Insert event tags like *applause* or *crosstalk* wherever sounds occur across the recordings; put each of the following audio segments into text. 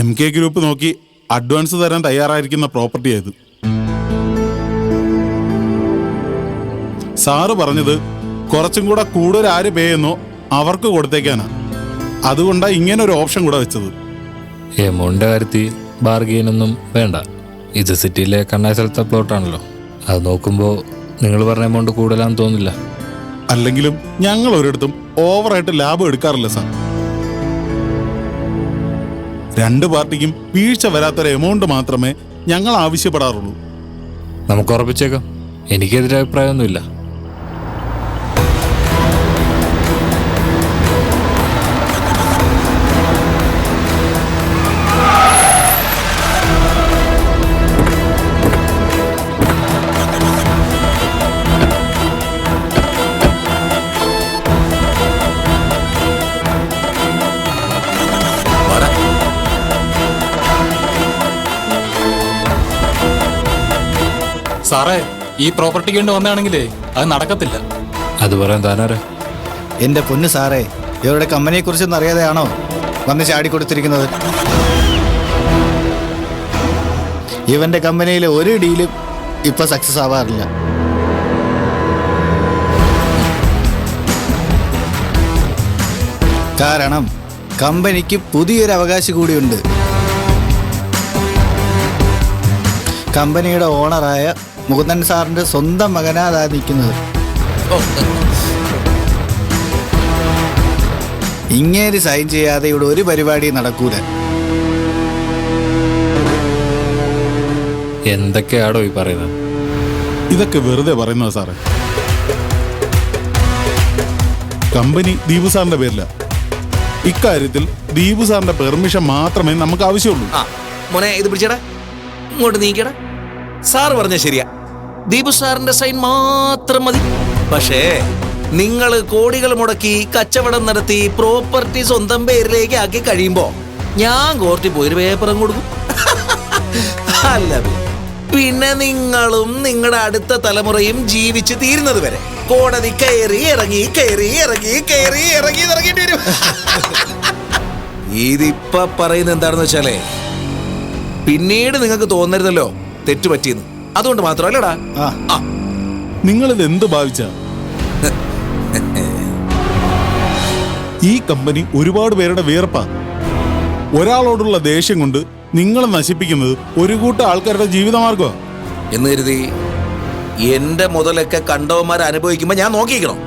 M K group നോക്കി advance തരാൻ തയ്യാറായിരിക്കുന്ന പ്രോപ്പർട്ടി ആയത്. സാറ് പറഞ്ഞത് കുറച്ചും കൂടെ കൂടുതൽ ആര് പേ ചെയ്യുന്നോ അവർക്ക് കൊടുത്തേക്കാനാ. അതുകൊണ്ടാണ് ഇങ്ങനെ ഒരു ഓപ്ഷൻ കൂടെ വെച്ചത്. എമൗണ്ടിന്റെ കാര്യത്തിൽ ബാർഗെയിനൊന്നും വേണ്ട. ഇത് സിറ്റിയിലെ കണ്ണായ സ്ഥലത്തെ പ്ലോട്ടാണല്ലോ അത് നോക്കുമ്പോൾ നിങ്ങൾ പറഞ്ഞ എമൗണ്ട് കൂടുതലാന്ന് തോന്നില്ല. അല്ലെങ്കിലും ഞങ്ങൾ ഒരിടത്തും ഓവറായിട്ട് ലാഭം എടുക്കാറില്ല സാർ. രണ്ട് പാർട്ടിക്കും വീഴ്ച വരാത്തൊരു എമൗണ്ട് മാത്രമേ ഞങ്ങൾ ആവശ്യപ്പെടാറുള്ളൂ. നമുക്ക് ഉറപ്പിച്ചേക്കാം. എനിക്കെതിരെ അഭിപ്രായമൊന്നുമില്ല. സാറേ ഈ പ്രോപ്പർട്ടിക്ക് വേണ്ടി വന്നാണെങ്കിലേ അത് നടക്കത്തില്ല. അത് പറയാൻ താനാരാ? എന്റെ പൊന്ന് സാറേ ഇവരുടെ കമ്പനിയെ കുറിച്ചൊന്നും അറിയാതെയാണോ വന്ന് ചാടിക്കൊടുത്തിരിക്കുന്നത് ഇവന്റെ കമ്പനിയിലെ ഒരു ഡീലും ഇപ്പൊ സക്സസ് ആവാറില്ല. കാരണം കമ്പനിക്ക് പുതിയൊരു അവകാശി കൂടിയുണ്ട്. കമ്പനിയുടെ ഓണറായ മുകുന്ദൻ സാറിന്റെ സ്വന്തം മകനാ നിൽക്കുന്നത്. ഇങ്ങേര് സൈൻ ചെയ്യാതെ ഇവിടെ ഒരു പരിപാടി നടക്കൂല. എന്തൊക്കെയാടോ ഈ പറയുന്നത്? ഇതൊക്കെ വെറുതെ പറയുന്നത് സാറേ. കമ്പനി ദീപു സാറിന്റെ പേരില. ഇക്കാര്യത്തിൽ ദീപു സാറിന്റെ പെർമിഷൻ മാത്രമേ നമുക്ക് ആവശ്യമുള്ളൂ. ആ മോനെ ഇത് പിടിച്ചടാ. ഇങ്ങോട്ട് നീക്കടാ സാർ പറഞ്ഞ ശരിയാ. ദീപു സാറിന്റെ സൈൻ മാത്രം മതി. പക്ഷേ നിങ്ങൾ കോടികൾ മുടക്കി കച്ചവടം നടത്തി പ്രോപ്പർട്ടി സ്വന്തം പേരിലേക്ക് ആക്കി കഴിയുമ്പോ ഞാൻ കോർട്ടിൽ പോയി ഒരു പേപ്പറും കൊടുക്കും. *laughs* അല്ല പിന്നെ നിങ്ങളും നിങ്ങളുടെ അടുത്ത തലമുറയും ജീവിച്ചു തീരുന്നത് വരെ കോടതി കയറി ഇറങ്ങി കയറി ഇറങ്ങി കയറി ഇറങ്ങി ഇറങ്ങിയിട്ട് വരും. ഇതിപ്പ പറയുന്നത് എന്താണെന്ന് വെച്ചാലേ പിന്നീട് നിങ്ങൾക്ക് തോന്നരുതല്ലോ തെറ്റുപറ്റിയെന്ന്. അതുകൊണ്ട് മാത്രമല്ലടാ. നിങ്ങൾ നിങ്ങളിത് എന്ത് ഭാവിച്ച? ഈ കമ്പനി ഒരുപാട് പേരുടെ വിയർപ്പാ ഒരാളോടുള്ള ദേഷ്യം കൊണ്ട് നിങ്ങളെ നശിപ്പിക്കുന്നത് ഒരു കൂട്ടം ആൾക്കാരുടെ ജീവിതമാർഗോ എന്ന് കരുതി എന്റെ മുതലൊക്കെ കണ്ടവന്മാർ അനുഭവിക്കുമ്പോ ഞാൻ നോക്കിയിരിക്കണം?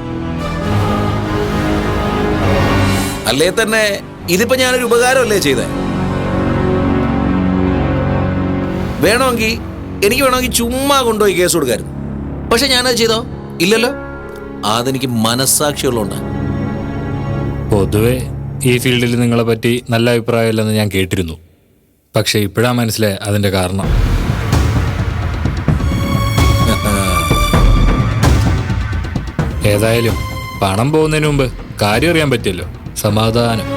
അല്ലേ തന്നെ ഇതിപ്പോ ഞാനൊരു ഉപകാരമല്ലേ ചെയ്തേ? വേണമെങ്കിൽ എനിക്ക് വേണമെങ്കിൽ ചുമ്മാ കൊണ്ടുപോയി കേസ് കൊടുക്കായിരുന്നു. പക്ഷെ ഞാനത് ചെയ്തോ? ഇല്ലല്ലോ. അതെനിക്ക് മനസ്സാക്ഷിയുള്ളതുകൊണ്ട് പൊതുവെ ഈ ഫീൽഡിൽ നിങ്ങളെ പറ്റി നല്ല അഭിപ്രായമില്ലെന്ന് ഞാൻ കേട്ടിരുന്നു. പക്ഷെ ഇപ്പോഴാ മനസ്സിലായി അതിന്റെ കാരണം. ഏതായാലും പണം പോകുന്നതിന് മുമ്പ് കാര്യം അറിയാൻ പറ്റിയല്ലോ. സമാധാനം.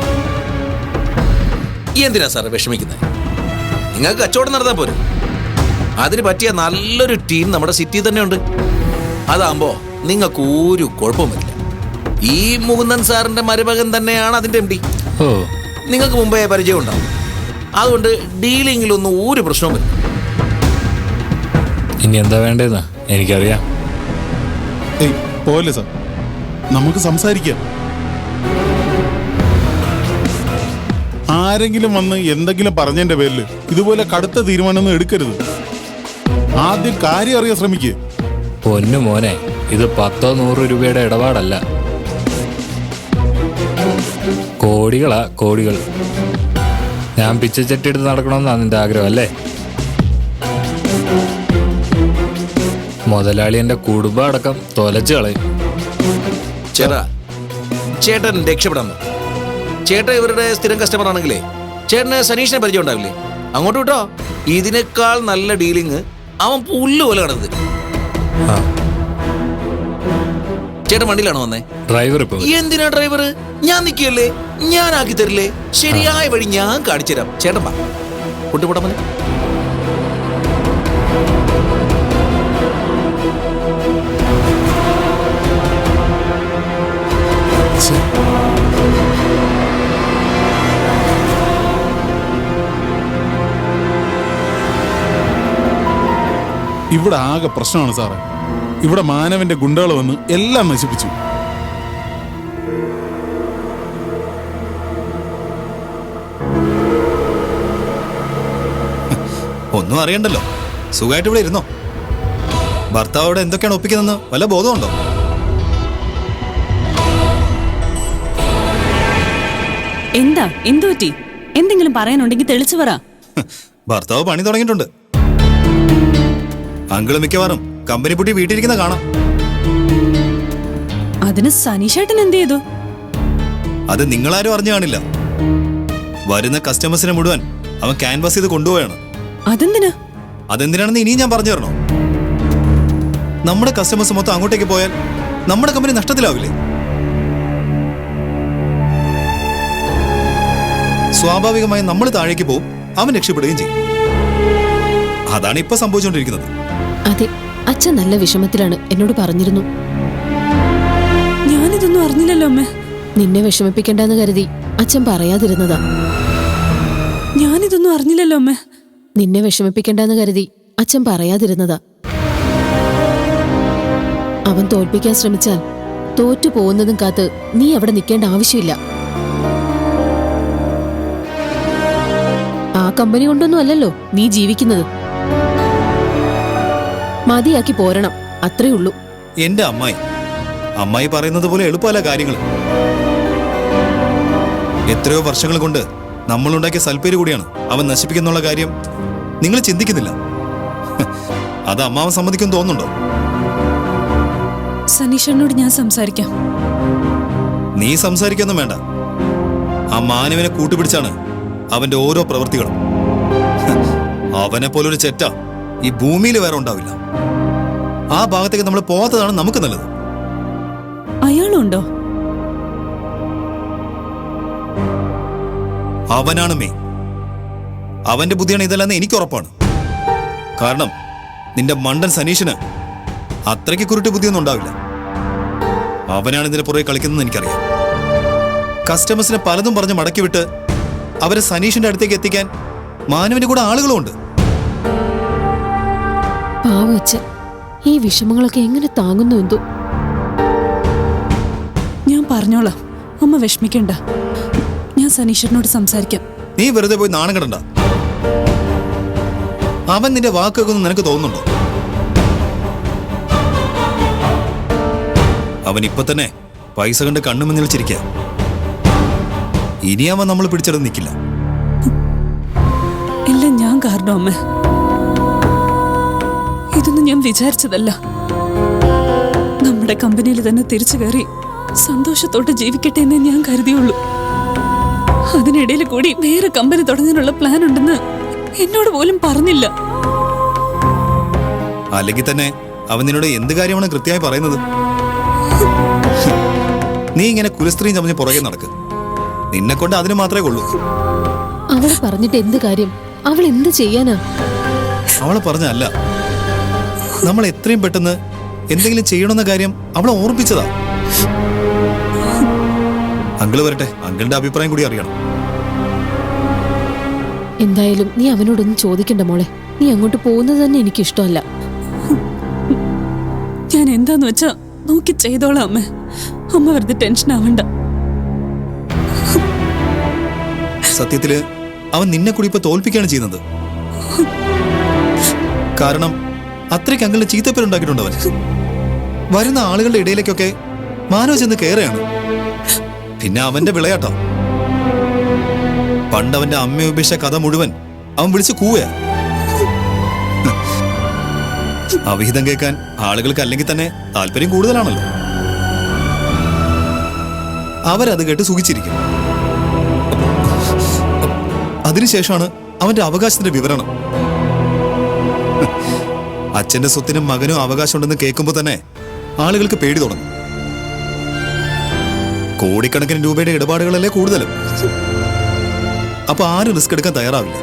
എന്തിനാ സാറേ വിഷമിക്കുന്നത് നിങ്ങൾക്ക് കച്ചവടം നടത്താൻ പോരും. അതിന് പറ്റിയ നല്ലൊരു ടീം നമ്മുടെ സിറ്റി തന്നെ ഉണ്ട് അതാകുമ്പോ നിങ്ങൾക്ക് ഒരു കുഴപ്പമില്ല വരില്ല ഈ മുകുന്ദൻ സാറിന്റെ മരുമകൻ തന്നെയാണ് അതിന്റെ എം ഡി. ഓ. നിങ്ങൾക്ക് മുമ്പേ പരിചയം ഉണ്ടാവും. അതുകൊണ്ട് ഡീലിങ്ങിലൊന്നും ഒരു പ്രശ്നവും ഇനി എന്താ വേണ്ടതെന്ന് എനിക്കറിയാം. ഏയ് പോലെ സാർ? നമുക്ക് സംസാരിക്കാം. ആരെങ്കിലും വന്ന് എന്തെങ്കിലും പറഞ്ഞതിന്റെ പേരിൽ ഇതുപോലെ കടുത്ത തീരുമാനമൊന്നും എടുക്കരുത്. ആദ്യം കാര്യം അറിയാൻ ശ്രമിക്കുക പൊന്നു മോനെ ഇത് പത്തോ നൂറ് രൂപയുടെ ഇടപാടല്ല. കോടികളാ കോടികൾ. ഞാൻ പിച്ചച്ചട്ടി എടുത്ത് നടക്കണമെന്നാണ് നിന്റെ ആഗ്രഹം അല്ലേ? മുതലാളി എന്റെ കുടുംബം അടക്കം തൊലച്ചു കളയും. ചേട്ടാ ചേട്ടൻ രക്ഷപ്പെടാൻ നോക്ക്. ചേട്ടൻ ഇവരുടെ സ്ഥിരം കസ്റ്റമർ ആണെങ്കിലേ ചേട്ടന് സനീഷിനെ പരിചയം ഉണ്ടാവില്ലേ? അങ്ങോട്ട് വിട്ടോ ഇതിനേക്കാൾ നല്ല ഡീലിങ് അവൻ പുല്ല് പോലെ കിടന്നത്. ചേട്ടൻ വണ്ടിയിലാണോ വന്നേ? ഡ്രൈവർ ഇപ്പൊ എന്തിനാ ഡ്രൈവർ? ഞാൻ നിൽക്കിയല്ലേ ഞാൻ ആക്കി തരില്ലേ? ശരിയായ വഴി ഞാൻ കാണിച്ചു തരാം. ചേട്ടൻ വാ. കൊണ്ടുപോടാ മോനെ ഇവിടെ ആകെ പ്രശ്നമാണ് സാറേ. ഇവിടെ മാനവന്റെ ഗുണ്ടകൾ വന്ന് എല്ലാം നശിപ്പിച്ചു. ഒന്നും അറിയണ്ടല്ലോ. സുഖമായിട്ട് ഇവിടെ ഇരുന്നോ? ഭർത്താവോട് എന്തൊക്കെയാണ് ഒപ്പിക്കുന്നതെന്ന് വല്ല ബോധമുണ്ടോ? എന്താ? എന്തു പറ്റി എന്തെങ്കിലും പറയാനുണ്ടെങ്കിൽ തെളിച്ചു പറ. ഭർത്താവ് പണി തുടങ്ങിയിട്ടുണ്ട്. അങ്കിൾ മിക്കവാറും കമ്പനി പൂട്ടി വീട്ടിലിരിക്കുന്ന കാണാം. അതിന് സനീഷേട്ടൻ എന്ത് ചെയ്തു? അത് നിങ്ങളാരും അറിഞ്ഞു കാണില്ല. വരുന്ന കസ്റ്റമേഴ്സിനെ മുഴുവൻ അവൻ ക്യാൻവാസ് ചെയ്ത് കൊണ്ടുപോയാണ്. അതെന്തിനാ? അതെന്തിനാണെന്ന് ഇനിയും ഞാൻ പറഞ്ഞു തരണോ? നമ്മുടെ കസ്റ്റമേഴ്സ് മൊത്തം അങ്ങോട്ടേക്ക് പോയാൽ നമ്മുടെ കമ്പനി നഷ്ടത്തിലാവില്ലേ? സ്വാഭാവികമായി നമ്മൾ താഴേക്ക് പോവും അവൻ രക്ഷപ്പെടുകയും ചെയ്യും. അതാണ് ഇപ്പൊ സംഭവിച്ചുകൊണ്ടിരിക്കുന്നത്. അതെ അച്ഛൻ നല്ല വിഷമത്തിലാണ് എന്നോട് പറഞ്ഞിരുന്നു. ഞാനിതൊന്നും അറിഞ്ഞില്ലല്ലോ അമ്മ. നിന്നെ വിഷമിപ്പിക്കണ്ടെന്ന് കരുതി അച്ഛൻ പറയാതിരുന്നതാ. ഞാനിതൊന്നും അറിഞ്ഞില്ലല്ലോ അമ്മ. നിന്നെ വിഷമിപ്പിക്കണ്ടെന്ന് കരുതി അച്ഛൻ പറയാതിരുന്നതാ. അവൻ തോൽപ്പിക്കാൻ ശ്രമിച്ചാൽ തോറ്റു പോകുന്നതും കാത്ത് നീ അവിടെ നിൽക്കേണ്ട ആവശ്യമില്ല. ആ കമ്പനി കൊണ്ടൊന്നും അല്ലല്ലോ നീ ജീവിക്കുന്നത്. മതിയാക്കി പോരണം. അത്രേ ഉള്ളൂ. എന്റെ അമ്മായി. അമ്മായി പറയുന്നത് പോലെ എളുപ്പമല്ല കാര്യങ്ങൾ. എത്രയോ വർഷങ്ങൾ കൊണ്ട് നമ്മളുണ്ടാക്കിയ സൽപ്പേര് കൂടിയാണ് അവൻ നശിപ്പിക്കുന്നുള്ള കാര്യം നിങ്ങൾ ചിന്തിക്കുന്നില്ല. അത് അമ്മാവൻ സമ്മതിക്കും തോന്നുന്നുണ്ടോ? സനീഷനോട് ഞാൻ സംസാരിക്കാം. നീ സംസാരിക്കൊന്നും വേണ്ട. ആ മാനവനെ കൂട്ടുപിടിച്ചാണ് അവന്റെ ഓരോ പ്രവൃത്തികളും. അവനെ പോലൊരു ചെറ്റ. ഈ ഭൂമിയിൽ വേറെ ഉണ്ടാവില്ല. ആ ഭാഗത്തേക്ക് നമ്മൾ പോകാത്തതാണ് നമുക്ക് നല്ലത്. അയാളുണ്ടോ? അവനാണ് മേ അവന്റെ ബുദ്ധിയാണ് ഇതല്ലെന്ന് എനിക്ക് ഉറപ്പാണ്. കാരണം നിന്റെ മണ്ടൻ സനീഷിന് അത്രയ്ക്ക് കുരുട്ട് ബുദ്ധിയൊന്നും ഉണ്ടാവില്ല. അവനാണ് ഇതിന്റെ പുറകെ കളിക്കുന്നതെന്ന് എനിക്കറിയാം. കസ്റ്റമേഴ്സിനെ പലതും പറഞ്ഞ് മടക്കി വിട്ട് അവരെ സനീഷിന്റെ അടുത്തേക്ക് എത്തിക്കാൻ മാനവന്റെ കൂടെ ആളുകളുമുണ്ട് പാവച്ച ഈ വിഷമങ്ങളൊക്കെ എങ്ങനെ താങ്ങുന്നു എന്തോ? ഞാൻ പറഞ്ഞോളാം. അമ്മ വിഷമിക്കണ്ട. ഞാൻ സനീഷനോട് സംസാരിക്കാം. നീ വെറുതെ പോയി നാണം കിടണ്ട. അവൻ നിന്റെ വാക്കൊക്കെ ഒന്നും നിനക്ക് തോന്നുന്നുണ്ടോ? അവൻ ഇപ്പൊ തന്നെ പൈസ കണ്ട് കണ്ണുമെന്ന് വിളിച്ചിരിക്കുക ഇനി അവൻ നമ്മൾ പിടിച്ചെടുത്ത് നിൽക്കില്ല എല്ലാം ഞാൻ കാരണം അമ്മ? ഞാൻ വിചാരിച്ചതല്ല. നമ്മുടെ കമ്പനിയിൽ തന്നെ തിരിച്ചു കയറി സന്തോഷത്തോടെ ജീവിക്കട്ടെ എന്നേ ഞാൻ കരുതിയുള്ളൂ. അതിനിടയിൽ കൂടി വേറെ കമ്പനി തുടങ്ങാനുള്ള പ്ലാൻ ഉണ്ടെന്ന് എന്നോട് പോലും പറഞ്ഞില്ല. അല്ലെങ്കിൽ തന്നെ അവൻ നിന്നോട് എന്ത് കാര്യമാണ് കൃത്യമായി പറയുന്നത്? നീ ഇങ്ങനെ കുലസ്ത്രീയും ചമഞ്ഞ് പുറകെ നടക്ക്. നിന്നെ കൊണ്ട് അതിന് മാത്രമേ ഉള്ളൂ അവളെ പറഞ്ഞിട്ട് എന്ത് കാര്യം? അവൾ എന്ത് ചെയ്യാനാ? അവളെ പറഞ്ഞല്ല നമ്മൾ എത്രയും പെട്ടെന്ന് എന്തെങ്കിലും ചെയ്യണമെന്ന കാര്യം അവളെ ഓർമ്മിപ്പിച്ചതാ. അങ്കിൾ വരട്ടെ അങ്കിളിന്റെ അഭിപ്രായം കൂടി അറിയണം. എന്തായാലും നീ അവനോടൊന്നും ചോദിക്കണ്ട മോളെ. നീ അങ്ങോട്ട് പോകുന്നത് തന്നെ എനിക്ക് ഇഷ്ടമല്ല. ഞാൻ എന്താന്ന് വെച്ചാ നോക്കി ചെയ്തോളാം അമ്മ. അമ്മ വെറുതെ ടെൻഷൻ ആവണ്ട. സത്യത്തിൽ അവൻ നിന്നെ കൂടി ഇപ്പൊ തോൽപ്പിക്കുകയാണ് ചെയ്യുന്നത്. കാരണം അത്രയ്ക്ക് അങ്കിളിന് ചീത്തപ്പേരുണ്ടാക്കിയിട്ടുണ്ട് അവൻ വരുന്ന ആളുകളുടെ ഇടയിലേക്കൊക്കെ മാനോജ് ചെന്ന് കയറുകയാണ് പിന്നെ അവന്റെ വിളയാട്ടോ. പണ്ട് അവന്റെ അമ്മ ഉപേക്ഷിച്ച കഥ മുഴുവൻ അവൻ വിളിച്ച് കൂവയാ അവിഹിതം കേൾക്കാൻ ആളുകൾക്ക് അല്ലെങ്കിൽ തന്നെ താല്പര്യം കൂടുതലാണല്ലോ. അവരത് കേട്ട് സുഖിച്ചിരിക്കും അതിനുശേഷമാണ് അവന്റെ അവകാശത്തിന്റെ വിവരണം. അച്ഛന്റെ സ്വത്തിനും മകനും അവകാശമുണ്ടെന്ന് കേൾക്കുമ്പോൾ തന്നെ ആളുകൾക്ക് പേടി തുടങ്ങും കോടിക്കണക്കിന് രൂപയുടെ ഇടപാടുകളല്ലേ കൂടുതലും? അപ്പൊ ആരും റിസ്ക് എടുക്കാൻ തയ്യാറാവില്ല.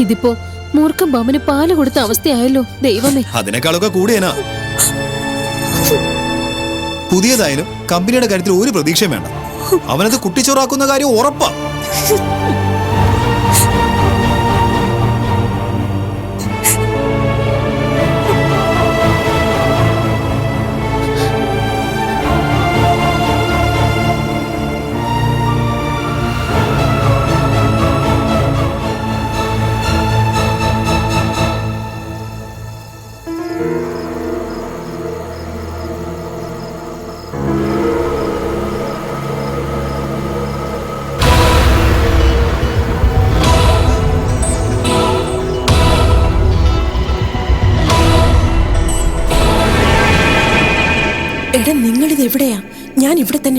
ഇതിപ്പോ മൂർഖം ബമ്മന് പാൽ കൊടുത്ത അവസ്ഥയായല്ലോ ദൈവമേ. അതിനേക്കാളൊക്കെ കൂടിയനാ. പുതിയതായാലും കമ്പനിയുടെ കാര്യത്തിൽ ഒരു പ്രതീക്ഷയും വേണ്ട. അവനത് കുട്ടിച്ചോറാക്കുന്ന കാര്യം ഉറപ്പാ.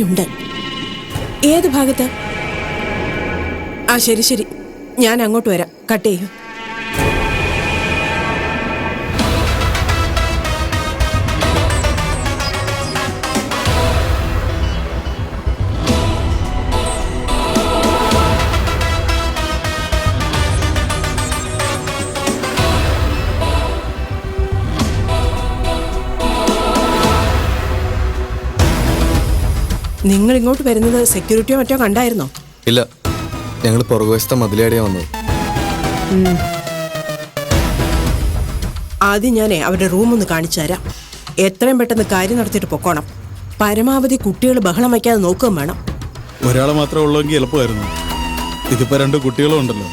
ഉണ്ട്. ഏത് ഭാഗത്ത്? ആ ശരി ശരി. ഞാൻ അങ്ങോട്ട് വരാം. കട്ട് ചെയ്യൂ. നിങ്ങൾ ഇങ്ങോട്ട് വരുന്നത് സെക്യൂരിറ്റിയോ മറ്റോ കണ്ടായിരുന്നോ? ഇല്ല. ഞങ്ങൾ പുറകുവശത്തെ മതിലേടെയാ വന്നത് ആദ്യം ഞാനേ അവരുടെ റൂം ഒന്ന് കാണിച്ചു തരാം. എത്രയും പെട്ടെന്ന് കാര്യം നടത്തിയിട്ട് പൊക്കോണം. പരമാവധി കുട്ടികൾ ബഹളം വയ്ക്കാതെ നോക്കുകയും വേണം. ഒരാളെ മാത്രമേ ഉള്ളെങ്കിൽ എളുപ്പമായിരുന്നു. ഇതിപ്പോ രണ്ട് കുട്ടികളും ഉണ്ടല്ലോ.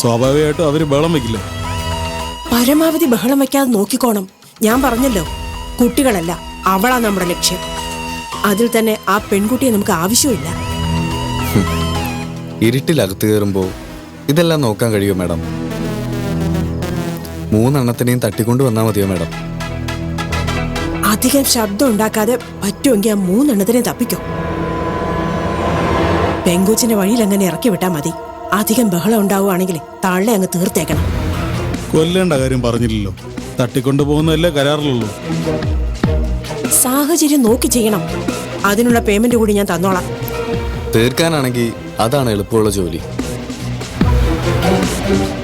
സ്വാഭാവികമായിട്ടും അവർ ബഹളം വെക്കില്ല പരമാവധി ബഹളം വയ്ക്കാതെ നോക്കിക്കോണം. ഞാൻ പറഞ്ഞല്ലോ കുട്ടികളല്ല അവളാ നമ്മുടെ ലക്ഷ്യം. അതിൽ തന്നെ ആ പെൺകുട്ടിയെ നമുക്ക് ആവശ്യമില്ല. ഇരുട്ടിലകത്ത് കയറുമ്പോ കയറുമ്പോൾ ഇതെല്ലാം നോക്കാൻ കഴിയുമോ മാഡം? മൂന്നെണ്ണത്തിനെയും തട്ടിക്കൊണ്ട് വന്നാൽ മതിയോ മാഡം? അധികം ശബ്ദം ഉണ്ടാക്കാതെ പറ്റുമെങ്കിൽ ആ മൂന്നെണ്ണത്തിനെ തപ്പിക്കോ. പെങ്കൂച്ചിന്റെ വഴിയിൽ അങ്ങനെ ഇറക്കി വിട്ടാ മതി. അധികം ബഹളം ഉണ്ടാവുകയാണെങ്കിൽ താഴെ അങ്ങ് തീർത്തേക്കണം. കൊല്ലേണ്ട കാര്യം പറഞ്ഞില്ലല്ലോ. തട്ടിക്കൊണ്ടു പോകുന്നതല്ലേ കരാറിലുള്ളൂ. സാഹചര്യം നോക്കി ചെയ്യണം. അതിനുള്ള പേയ്മെന്റ് കൂടി ഞാൻ തന്നോളാം. തീർക്കാനാണെങ്കിൽ അതാണ് എളുപ്പമുള്ള ജോലി.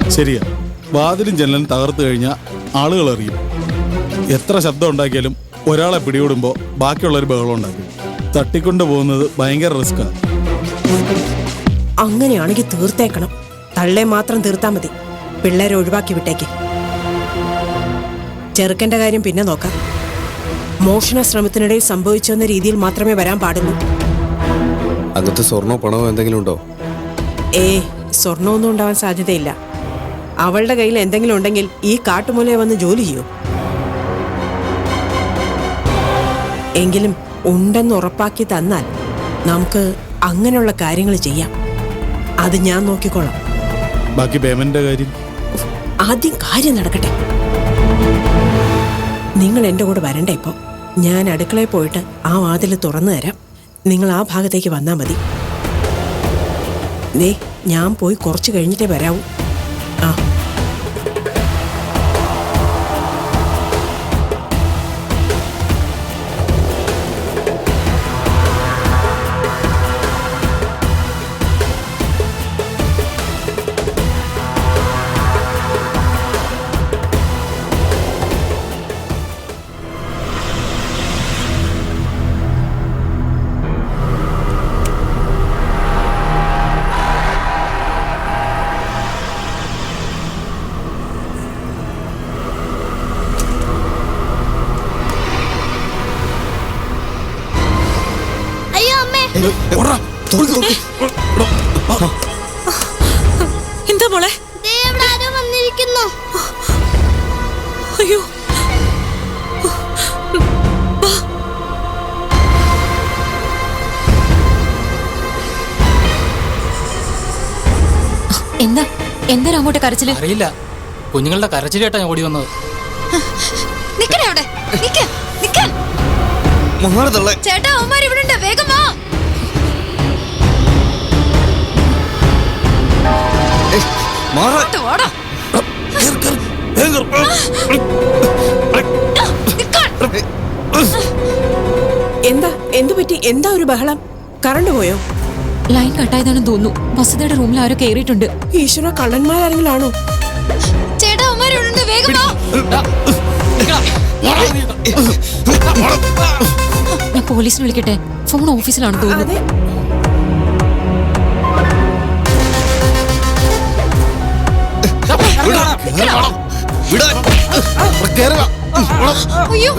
ശരിയാ. വാതിലും ജനലും തകർത്തു കഴിഞ്ഞാൽ ആളുകൾ അറിയും. എത്ര ശബ്ദം ഉണ്ടാക്കിയാലും ഒരാളെ പിടികൂടുമ്പോൾ ബാക്കിയുള്ളൊരു ബഹളം ഉണ്ടാക്കും. തട്ടിക്കൊണ്ടു പോകുന്നത് ഭയങ്കര റിസ്ക്കാണ് അങ്ങനെയാണെങ്കിൽ തീർത്തേക്കണം. തള്ളെ മാത്രം തീർത്താൽ മതി. പിള്ളേരെ ഒഴിവാക്കി വിട്ടേക്ക്. ചെറുക്കന്റെ കാര്യം പിന്നെ നോക്കാം. മോഷണ ശ്രമത്തിനിടെ സംഭവിച്ചെന്ന രീതിയിൽ മാത്രമേ വരാൻ പാടുള്ളൂ. അങ്ങനത്തെ സ്വർണോ പണമോ എന്തെങ്കിലും ഉണ്ടോ? ഏ സ്വർണമൊന്നും ഉണ്ടാവാൻ സാധ്യതയില്ല. അവളുടെ കയ്യിൽ എന്തെങ്കിലും ഉണ്ടെങ്കിൽ ഈ കാട്ടുമൂലയെ വന്ന് ജോലി ചെയ്യൂ. എങ്കിലും ഉണ്ടെന്ന് ഉറപ്പാക്കി തന്നാൽ നമുക്ക് അങ്ങനെയുള്ള കാര്യങ്ങൾ ചെയ്യാം. അത് ഞാൻ നോക്കിക്കോളാം. ബാക്കി പേയ്മെന്റിന്റെ കാര്യം? ആദ്യം കാര്യം നടക്കട്ടെ. നിങ്ങൾ എന്റെ കൂടെ വരണ്ട ഇപ്പോൾ ഞാൻ അടുക്കളയിൽ പോയിട്ട് ആ വാതിൽ തുറന്നു തരാം. നിങ്ങൾ ആ ഭാഗത്തേക്ക് വന്നാൽ മതി. ദേ ഞാൻ പോയി കുറച്ച് കഴിഞ്ഞിട്ടേ വരാവൂ. എന്താ? എന്തിനാ അങ്ങോട്ട് കരച്ചിൽ? അറിയില്ല. കുഞ്ഞുങ്ങളുടെ കരച്ചിലേട്ടാ ഞാൻ ഓടി വന്നത്. നിക്കണേ അവിടെ. നിക്ക നിക്കാൻ മാറതള്ളേ ചേട്ടാ അവന്മാർ ഇവിടെ ഉണ്ട്. വേഗം വാ. വാടാ. നിക്കാൻ. എന്താ എന്തു? പറ്റി എന്താ ഒരു ബഹളം? കറണ്ട് പോയോ? ലൈൻ കട്ടായതാണെന്ന് തോന്നുന്നു. വസുതയുടെ റൂമിൽ ആരോ കയറിയിട്ടുണ്ട് ഈശ്വര കള്ളന്മാരാണെങ്കിലാണോ ചേട്ടാ വേഗം വാ. ഞാൻ പോലീസിനെ വിളിക്കട്ടെ. ഫോൺ ഓഫീസിലാണ് തോന്നുന്നു. അയ്യോ.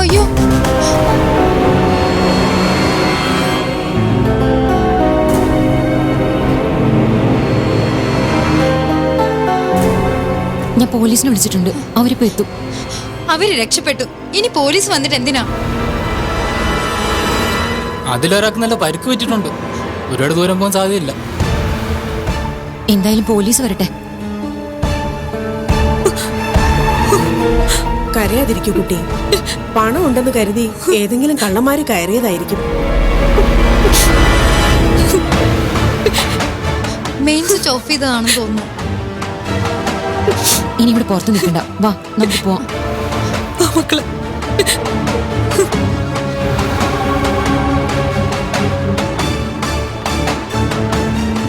അയ്യോ. ഞാൻ പോലീസിനെ വിളിച്ചിട്ടുണ്ട്. അവരിപ്പോ എത്തും. അവർ രക്ഷപ്പെട്ടു. ഇനി പോലീസ് വന്നിട്ട് എന്തിനാ? അതിലൊരാൾക്ക് നല്ല പരിക്ക് പറ്റിയിട്ടുണ്ട്. ഒരുപാട് ദൂരം പോകാൻ സാധ്യതയില്ല. എന്തായാലും പോലീസ് വരട്ടെ. കരയാതിരിക്കൂ കുട്ടി. പണം ഉണ്ടെന്ന് കരുതി ഏതെങ്കിലും കള്ളന്മാര് കയറിയതായിരിക്കും. മെയിൻ സ്വിച്ച് ഓഫ് ചെയ്തതാണെന്ന് തോന്നുന്നു. ഇനി ഇവിടെ പുറത്ത് നിൽക്കണ്ട. വാ നമുക്ക് പോവാം. മക്കളെ.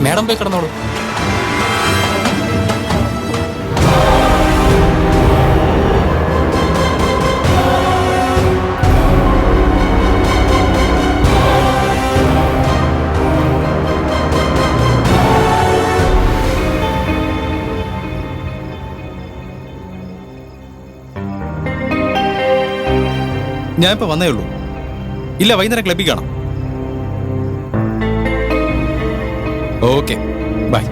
മാഡം പോയി കിടന്നോളൂ. ഞാൻ ഇപ്പൊ വന്നേ ഉള്ളൂ. ഇല്ല വൈകുന്നേരം ക്ലബിൽ കാണാം. Okay bye.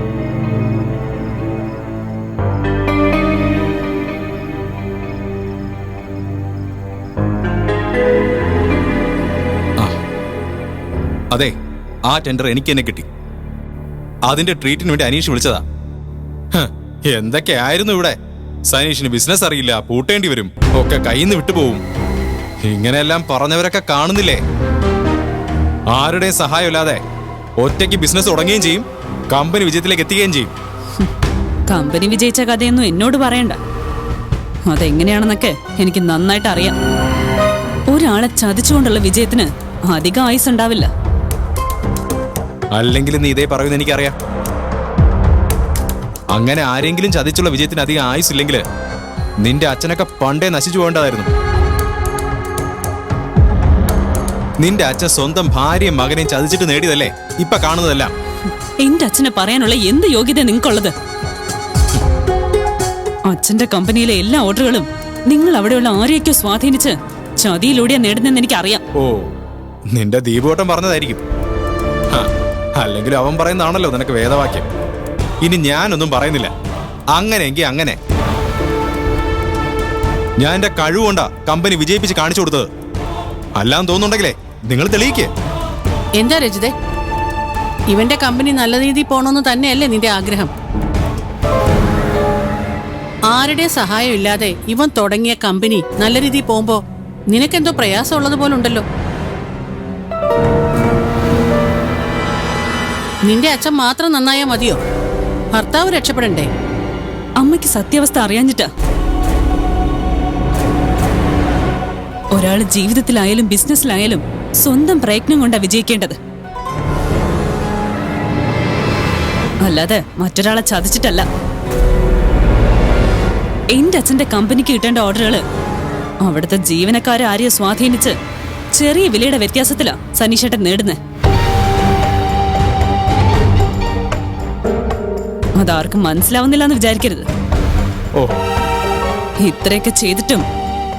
അതെ ആ ടെൻഡർ എനിക്ക് തന്നെ കിട്ടി. അതിന്റെ ട്രീറ്റിന് വേണ്ടി അനീഷ് വിളിച്ചതാ. എന്തൊക്കെയായിരുന്നു ഇവിടെ? സനീഷിന് ബിസിനസ് അറിയില്ല പൂട്ടേണ്ടി വരും. ഒക്കെ കയ്യിൽ നിന്ന് വിട്ടുപോകും ഇങ്ങനെയെല്ലാം പറഞ്ഞവരൊക്കെ കാണുന്നില്ലേ? ആരുടെയും സഹായമില്ലാതെ ഒറ്റയ്ക്ക് ബിസിനസ് തുടങ്ങുകയും ചെയ്യും കമ്പനി വിജയത്തിലേക്ക് എത്തുകയും ചെയ്യും. കമ്പനി വിജയിച്ച കഥയൊന്നും എന്നോട് പറയണ്ട. അതെങ്ങനെയാണെന്നൊക്കെ എനിക്ക് നന്നായിട്ട് അറിയാം. ഒരാളെ ചതിച്ചുകൊണ്ടുള്ള വിജയത്തിന് അധികം ആയുസ് ഉണ്ടാവില്ല. അല്ലെങ്കിൽ നീ ഇതേ പറയുന്ന എനിക്കറിയാം. അങ്ങനെ ആരെങ്കിലും ചതിച്ചുള്ള വിജയത്തിന് അധികം ആയുസില്ലെങ്കിൽ നിന്റെ അച്ഛനൊക്കെ പണ്ടേ നശിച്ചു പോകേണ്ടതായിരുന്നു. നിന്റെ അച്ഛൻ സ്വന്തം ഭാര്യയും മകനെയും ചതിച്ചിട്ട് നേടിയതല്ലേ? ഇപ്പൊ കാണുന്നതെല്ലാം. എന്റെ അച്ഛനെ പറയാനുള്ള എന്ത് യോഗ്യത നിങ്ങൾക്കുള്ളത്? അച്ഛന്റെ കമ്പനിയിലെ എല്ലാ ഓർഡറുകളും നിങ്ങൾ അവിടെയുള്ള ആരെയൊക്കെ സ്വാധീനിച്ച് ചതിയിലൂടെയാ നേടുന്നെന്ന് എനിക്കറിയാം. ഓ നിന്റെ ദീപോട്ടം പറഞ്ഞതായിരിക്കും. അല്ലെങ്കിൽ അവൻ പറയുന്നതാണല്ലോ നിനക്ക് വേദവാക്യം. ഇനി ഞാനൊന്നും പറയുന്നില്ല. അങ്ങനെയെങ്കിൽ അങ്ങനെ. ഞാൻ എന്റെ കഴിവുകൊണ്ടാ കമ്പനി വിജയിപ്പിച്ച് കാണിച്ചു കൊടുത്തത്. അല്ലാന്ന് തോന്നുന്നുണ്ടെങ്കിലേ നിങ്ങൾ തെളിയിക്കേ. എന്താ രജിതേ? ഇവന്റെ കമ്പനി നല്ല രീതിയിൽ പോണമെന്ന് തന്നെയല്ലേ നിന്റെ ആഗ്രഹം. ആരുടെ സഹായം ഇല്ലാതെ ഇവൻ തുടങ്ങിയ കമ്പനി നല്ല രീതിയിൽ പോകുമ്പോ നിനക്കെന്തോ പ്രയാസമുള്ളത് പോലെ ഉണ്ടല്ലോ നിന്റെ അച്ഛൻ മാത്രം നന്നായാ മതിയോ? ഭർത്താവ് രക്ഷപ്പെടണ്ടേ? അമ്മയ്ക്ക് സത്യാവസ്ഥ അറിയാഞ്ഞിട്ടാ. ഒരാൾ ജീവിതത്തിലായാലും ബിസിനസ്സിലായാലും സ്വന്തം പ്രയത്നം കൊണ്ടാ വിജയിക്കേണ്ടത്. അല്ലാതെ മറ്റൊരാളെ ചതിച്ചിട്ടല്ല. എന്റെ അച്ഛന്റെ കമ്പനിക്ക് കിട്ടേണ്ട ഓർഡറുകൾ അവിടുത്തെ ജീവനക്കാരെ ആരെയോ സ്വാധീനിച്ച് ചെറിയ വിലയുടെ വ്യത്യാസത്തിലാ സനീഷേട്ടൻ നേടുന്നത് അതാർക്കും മനസ്സിലാവുന്നില്ല എന്ന് വിചാരിക്കരുത് ഇത്രയൊക്കെ ചെയ്തിട്ടും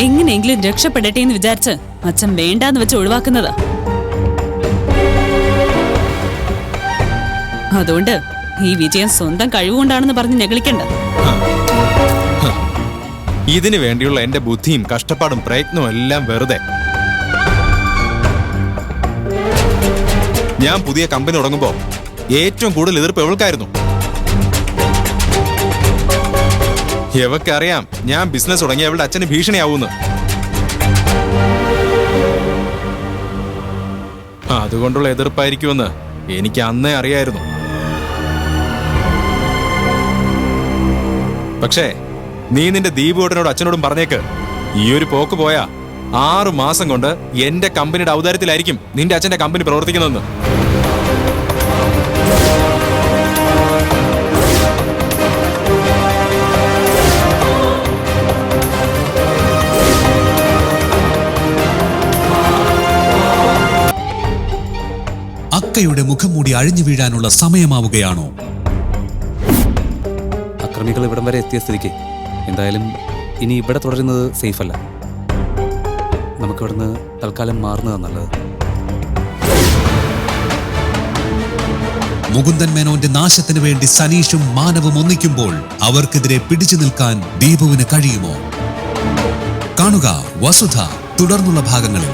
എങ്ങനെയെങ്കിലും രക്ഷപ്പെടട്ടെ എന്ന് വിചാരിച്ച് അച്ഛൻ വേണ്ടാന്ന് വെച്ച് ഒഴിവാക്കുന്നതാ. അതുകൊണ്ട് ഈ വിജയം സ്വന്തം കഴിവുകൊണ്ടാണെന്ന് പറഞ്ഞ് ഞെളിക്കണ്ട ഇതിനു വേണ്ടിയുള്ള എന്റെ ബുദ്ധിയും കഷ്ടപ്പാടും പ്രയത്നവും എല്ലാം വെറുതെ. ഞാൻ പുതിയ കമ്പനി തുടങ്ങുമ്പോ ഏറ്റവും കൂടുതൽ എതിർപ്പ് എവൾക്കായിരുന്നു? എവക്കറിയാം ഞാൻ ബിസിനസ് തുടങ്ങിയ അവളുടെ അച്ഛന് ഭീഷണിയാവൂന്ന്. അതുകൊണ്ടുള്ള എതിർപ്പായിരിക്കുമെന്ന് എനിക്ക് അന്നേ അറിയായിരുന്നു. പക്ഷേ നീ നിന്റെ ദീപുവേട്ടനോട് അച്ഛനോടും പറഞ്ഞേക്ക് ഈ ഒരു പോക്ക് പോയാ ആറു മാസം കൊണ്ട് എന്റെ കമ്പനിയുടെ ഔദാര്യത്തിലായിരിക്കും നിന്റെ അച്ഛന്റെ കമ്പനി പ്രവർത്തിക്കുന്നതെന്ന്. മുഖം മൂടി അഴിഞ്ഞു വീഴാനുള്ള സമയമാവുകയാണോ? അക്രമികൾ ഇവിടം വരെ എത്തിയ സ്ഥിതിക്ക് എന്തായാലും ഇനി ഇവിടെ തുടരുന്നത് സേഫ് അല്ല നമുക്കിവിടുന്ന് തൽക്കാലം മാറുന്നതാണ് നല്ലത്. മുകുന്ദൻ മേനോന്റെ നാശത്തിന് വേണ്ടി സനീഷും മാനവും ഒന്നിക്കുമ്പോൾ അവർക്കെതിരെ പിടിച്ചു നിൽക്കാൻ ദീപുവിന് കഴിയുമോ? കാണുക വസുധ തുടർന്നുള്ള ഭാഗങ്ങളിൽ.